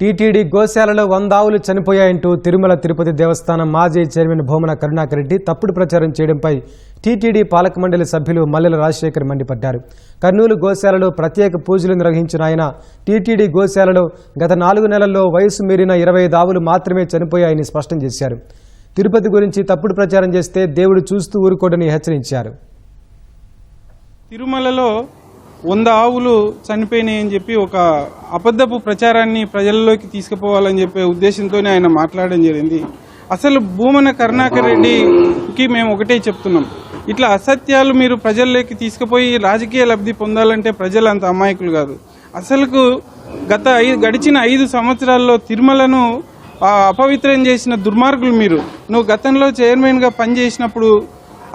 TTD గోశాలలో వంద ఆవులు చనిపోయాయంటూ తిరుమల తిరుపతి దేవస్థానం మాజీ చైర్మన్ భూమన కరుణాకర్ రెడ్డి తప్పుడు ప్రచారం చేయడంపై టీటీడీ పాలక మండలి సభ్యులు మల్లెల రాజశేఖర్ మండిపడ్డారు. కర్నూలు గోశాలలో ప్రత్యేక పూజలు నిర్వహించిన ఆయన టీటీడీ గోశాలలో గత నాలుగు నెలల్లో వయసు మీరిన ఇరవై ఐదు ఆవులు మాత్రమే చనిపోయాయని స్పష్టం చేశారు. తిరుపతి గురించి తప్పుడు ప్రచారం చేస్తే దేవుడు చూస్తూ ఊరుకోడని హెచ్చరించారు. తిరుమలలో వంద ఆవులు చనిపోయినాయని చెప్పి ఒక అబద్ధపు ప్రచారాన్ని ప్రజల్లోకి తీసుకుపోవాలని చెప్పే ఉద్దేశంతోనే ఆయన మాట్లాడడం జరిగింది. అసలు భూమన కరుణాకర్ రెడ్డికి మేము ఒకటే చెప్తున్నాం. ఇట్లా అసత్యాలు మీరు ప్రజల్లోకి తీసుకుపోయి రాజకీయ లబ్ధి పొందాలంటే ప్రజలు అంత అమాయకులు కాదు. అసలుకు గత ఐదు గడిచిన ఐదు సంవత్సరాల్లో తిరుమలను అపవిత్రం చేసిన దుర్మార్గులు మీరు. నువ్వు గతంలో చైర్మన్గా పనిచేసినప్పుడు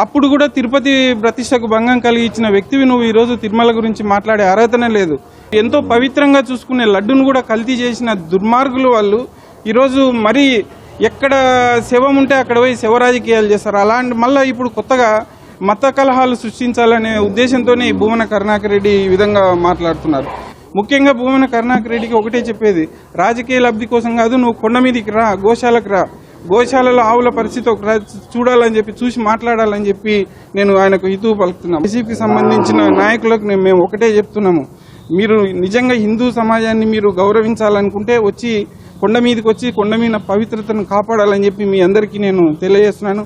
అప్పుడు కూడా తిరుపతి ప్రతిష్టకు భంగం కలిగించిన వ్యక్తివి నువ్వు ఈరోజు తిరుమల గురించి మాట్లాడే అర్హతనే లేదు. ఎంతో పవిత్రంగా చూసుకునే లడ్డును కూడా కల్తీ చేసిన దుర్మార్గులు వాళ్ళు ఈరోజు మరీ ఎక్కడ శవం ఉంటే అక్కడ పోయి శవ రాజకీయాలు చేస్తారు. అలాంటి మళ్ళీ ఇప్పుడు కొత్తగా మత కలహాలు సృష్టించాలనే ఉద్దేశంతోనే ఈ భూమన కరుణాకర్ రెడ్డి ఈ విధంగా మాట్లాడుతున్నారు. ముఖ్యంగా భూమన కరుణాకర్ రెడ్డికి ఒకటే చెప్పేది రాజకీయ లబ్ధి కోసం కాదు నువ్వు కొండ మీదకి రా గోశాలకు రా. గోశాలలో ఆవుల పరిస్థితి ఒక చూడాలని చెప్పి చూసి మాట్లాడాలని చెప్పి నేను ఆయనకు హితువు పలుకుతున్నాను వైసీపీకి సంబంధించిన నాయకులకు నేను మేము ఒకటే చెప్తున్నాము. మీరు నిజంగా హిందూ సమాజాన్ని మీరు గౌరవించాలనుకుంటే వచ్చి కొండ మీదకి వచ్చి కొండ మీద పవిత్రతను కాపాడాలని చెప్పి మీ అందరికీ నేను తెలియజేస్తున్నాను.